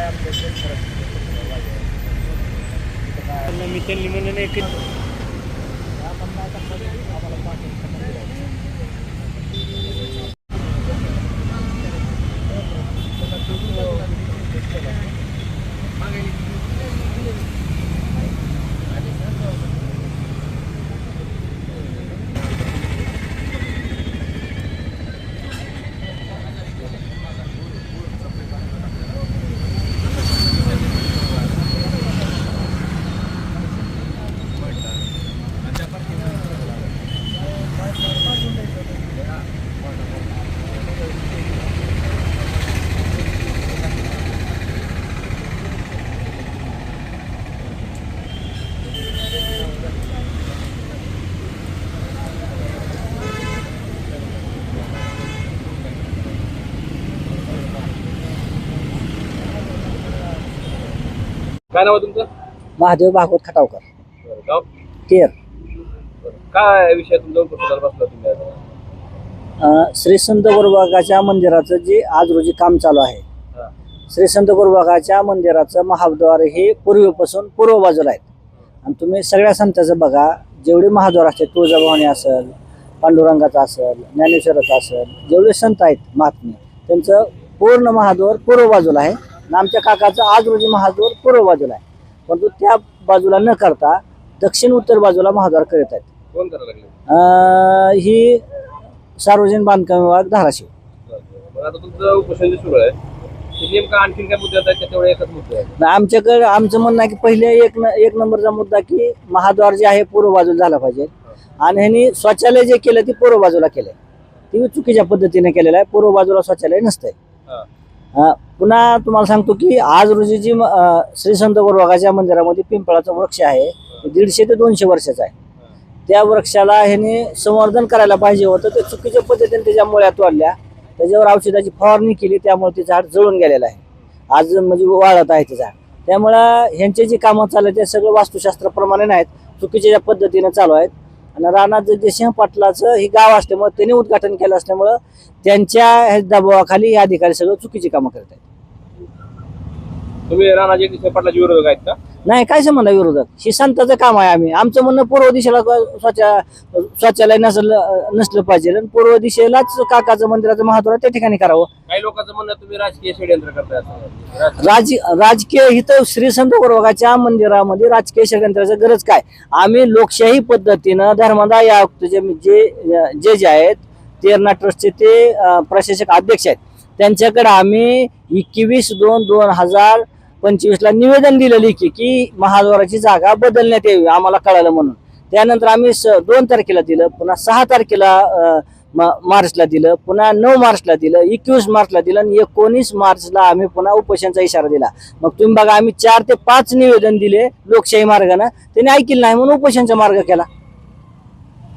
काय आपल्या मी त्यांनी म्हणलं नाही की काय नाव आहे तुमचं? महादेव भागवत खटावकर. बरं, गाव? तेर बरं. काय विषय उपस्थिताला बसला तुम्ही आज? अं, श्री संत गुरुबागाच्या मंदिराचं जे आज रोजी काम चालू आहे हा. श्री संत गुरुबागाच्या मंदिराचं महाद्वार हे पूर्वीपासून पूर्व बाजूला आहेत आणि तुम्ही सगळ्या संतांचं बघा जेवढे महाद्वार असते तुळजाभवानी असेल पांडुरंगाचं असेल ज्ञानेश्वराचं असेल जेवढे संत आहेत महात्मे त्यांचं पूर्ण महाद्वार पूर्व बाजूला आहे. आणि आमच्या काकाचं आज रोजी महाद्वार पूर्व बाजूला आहे. परंतु त्या बाजूला न करता दक्षिण उत्तर बाजूला महाद्वार करीत आहेत. कोण करायला लागले? अं, ही सार्वजनिक बांधकाम विभाग धाराशिव. बरं, आता तुमचं उपोषण जे सुरू आहे ते नेमकं आणखीन काय मुद्दे आहेत? का तेवढे एकच मुद्दे आहे. आणि आमच्याकडे आमचं म्हणणं आहे की पहिले एक न एक नंबरचा मुद्दा की महाद्वार जे आहे पूर्व बाजूला झाला पाहिजे. आणि ह्यांनी शौचालय जे केलं ते पूर्व बाजूला केलंय. ते चुकीच्या पद्धतीने केलेलं आहे. पूर्व बाजूला शौचालय नसतंय. हा. पुन्हा तुम्हाला सांगतो की आज रोजी जी म- श्री संत गुरुवागाच्या मंदिरामध्ये पिंपळाचा वृक्ष आहे. दीडशे ते दोनशे वर्षाचा आहे. त्या वृक्षाला ह्याने संवर्धन करायला पाहिजे होतं. ते चुकीच्या पद्धतीने त्याच्या मुळ्यात तोडल्या त्याच्यावर औषधाची फवारणी केली त्यामुळे ते झाड जळून गेलेलं आहे. आज म्हणजे वाळत आहे ते झाड. त्यामुळं ह्यांचे जे कामं चालू आहेत ते सगळं वास्तुशास्त्राप्रमाणे नाहीत. चुकीच्या ज्या पद्धतीने चालू आहेत. आणि रानात जे जयसिंह पाटलाचं हे गाव असल्यामुळे त्यांनी उद्घाटन केलं असल्यामुळं त्यांच्या दबावाखाली हे अधिकारी सगळं चुकीची कामं करत आहेत तुम्ही राणा जगदीश पाटलाचे विरोधक आहेत का? नाही काय संबंध आहे विरोधक? हे संताचं काम आहे आम्ही. आमचं म्हणणं पूर्व दिशेला स्वच्छ शौचालय नसलं नसलं पाहिजे आणि पूर्व दिशेलाच काकाचं मंदिराचं महत्त्व त्या ठिकाणी करावं. काही लोकांचं म्हणणं तुम्ही राजकीय षडयंत्र करताय असं. राज- राज राजकीय हिथं श्री संत गुरुवागाच्या मंदिरामध्ये राजकीय षडयंत्राची गरज काय? आम्ही लोकशाही पद्धतीनं धर्मदाय आयुक्त जे जे जे जे आहेत तेरणा ट्रस्टचे ते अं, प्रशासक अध्यक्ष आहेत. त्यांच्याकडे आम्ही एकवीस दोन दोन हजार पंचवीसला निवेदन दिलं लेखी की महाद्वाराची जागा बदलण्यात यावी आम्हाला कळालं म्हणून. त्यानंतर आम्ही दोन तारखेला दिलं पुन्हा सहा तारखेला मार्चला दिलं पुन्हा नऊ मार्चला दिलं एकवीस मार्चला दिलं आणि एकोणीस मार्चला आम्ही पुन्हा उपोषणचा इशारा दिला. मग तुम्ही बघा आम्ही चार ते पाच निवेदन दिले लोकशाही मार्गानं. त्यांनी ऐकलं नाही म्हणून उपोषणचा मार्ग केला.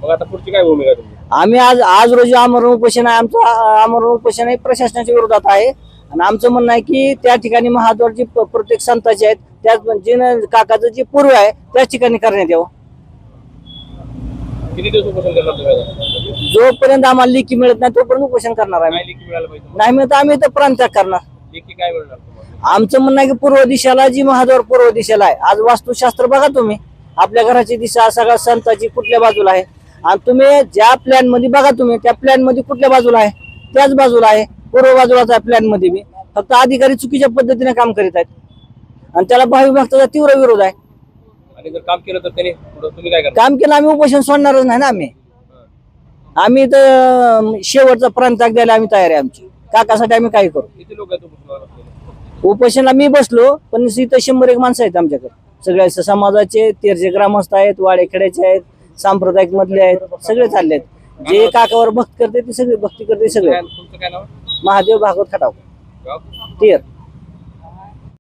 मग आता पुढची काय भूमिका आहे तुमची? आम्ही आज आज रोजी आमरण उपोषण आहे आमचं आमरण उपोषण हे प्रशासनाच्या विरोधात आहे. आणि आमचं म्हणणं आहे की त्या ठिकाणी महाद्वारची प- प्रत्येक संताचे आहेत त्याच जे न- काकाचं जे पूर्व आहे त्याच ठिकाणी करण्यात यावं. किती दिवस उपोषण करणार तुम्ही आता? जोपर्यंत आम्हाला लेखी मिळत नाही तोपर्यंत उपोषण करणार आहे काय लेखी मिळालं पाहिजे. नाही मिळत आम्ही तर प्रांत्याग करणार. लेखी काय मिळणार तुम्हाला आमचं म्हणणं आहे की पूर्व दिशेला जी महाद्वार पूर्व दिशेला आहे आज वास्तुशास्त्र बघा तुम्ही. आपल्या घराची दिशा सगळ्या संताची कुठल्या बाजूला आहे? आणि तुम्ही ज्या प्लॅनमध्ये बघा तुम्ही त्या प्लॅनमध्ये कुठल्या बाजूला आहे? त्याच बाजूला आहे. पूर्व बाजूलाच आहे प्लॅनमध्ये बी फक्त अधिकारी चुकीच्या पद्धतीने काम करीत आहेत. आणि त्याला भावी भक्ताचा तीव्र विरोध आहे. आणि जर काम केलं तर त्याने पुढं तुम्ही काय करणार? काम केलं आम्ही उपोषण सोडणारच नाही ना आम्ही. आम्ही तर शेवटचा प्रांताक द्यायला आम्ही तयार आहे आमची. काकासाठी आम्ही काही करू. किती लोक आहेत उपोषणाला मी बसलो पण इथं शंभर एक माणसं आहेत आमच्याकडे. सगळ्या स- समाजाचे तेरचे ग्रामस्थ आहेत वाडेखेड्याचे आहेत सांप्रदायिक मधले आहेत सगळे चालले आहेत. जे काकावर भक्त करते ते सगळे भक्ती करते सगळे. काय- तुमचं काय नाव? महादेव भागवत खटाव. तेर